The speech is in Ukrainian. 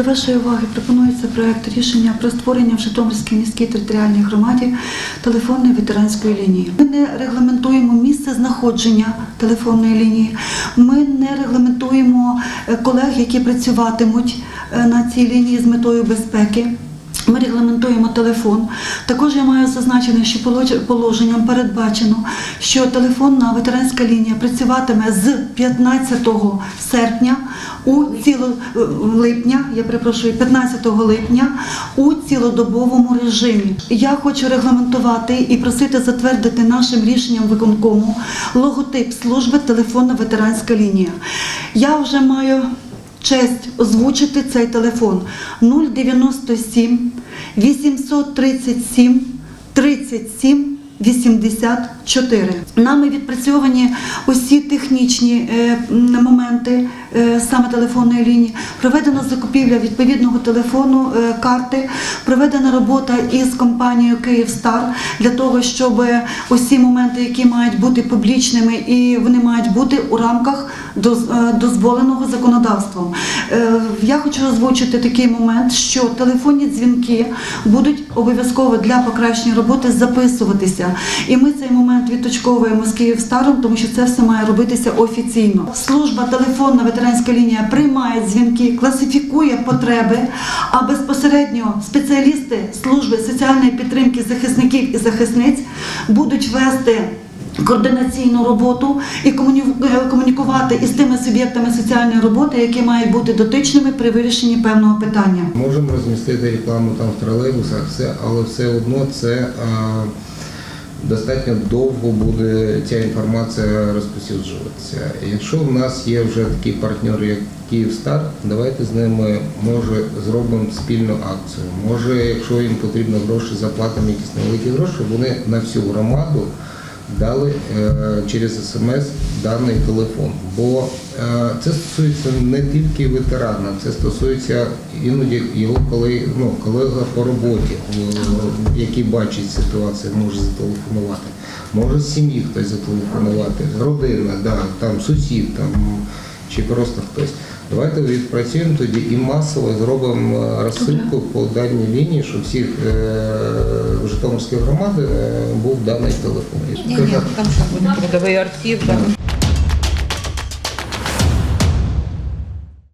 До вашої уваги пропонується проект рішення про створення в Житомирській міській територіальній громаді телефонної ветеранської лінії. Ми не регламентуємо місце знаходження телефонної лінії. Ми не регламентуємо е, колег, які працюватимуть е, на цій лінії з метою безпеки. Ми регламентуємо телефон. Також я маю зазначено, що положенням передбачено, що телефонна ветеранська лінія працюватиме з 15 серпня у ціло липня, я перепрошую, 15 липня у цілодобовому режимі. Я хочу регламентувати і просити затвердити нашим рішенням виконкому логотип служби телефонна ветеранська лінія. Я вже маю честь озвучити цей телефон 097 837 37 84. Нами відпрацьовані усі технічні е, моменти саме телефонної лінії. Проведена закупівля відповідного телефону, е, карти, проведена робота із компанією Київстар для того, щоб усі моменти, які мають бути публічними, і вони мають бути у рамках е, дозволеного законодавством. Е, Я хочу озвучити такий момент, що телефонні дзвінки будуть обов'язково для покращення роботи записуватися. І ми цей момент відточковуємо з Київстаром, тому що це все має робитися офіційно. Служба телефонна ветеранська лінія приймає дзвінки, класифікує потреби, а безпосередньо спеціалісти служби соціальної підтримки захисників і захисниць будуть вести. Координаційну роботу і е, комунікувати із тими суб'єктами соціальної роботи, які мають бути дотичними при вирішенні певного питання. Можемо розмістити рекламу там в тролейбусах, все, але все одно це а, достатньо довго буде ця інформація розповсюджуватися. Якщо в нас є вже такі партнери, як Київстар, давайте з ними може зробимо спільну акцію. Може, якщо їм потрібно гроші, заплатимо якісь невеликі гроші, вони на всю громаду дали е, через смс даний телефон. Бо е, це стосується не тільки ветерана, це стосується іноді його колеги, ну, колега по роботі, е, який бачить ситуацію, може зателефонувати. Може з сім'ї хтось зателефонувати, родина, да, там сусід, там чи просто хтось. Давайте відпрацюємо тоді і масово зробимо е, розсилку по даній лінії, щоб всіх е, Житомирських громад е, був даний телефон. Ні, ні, там що буде трудовий архів.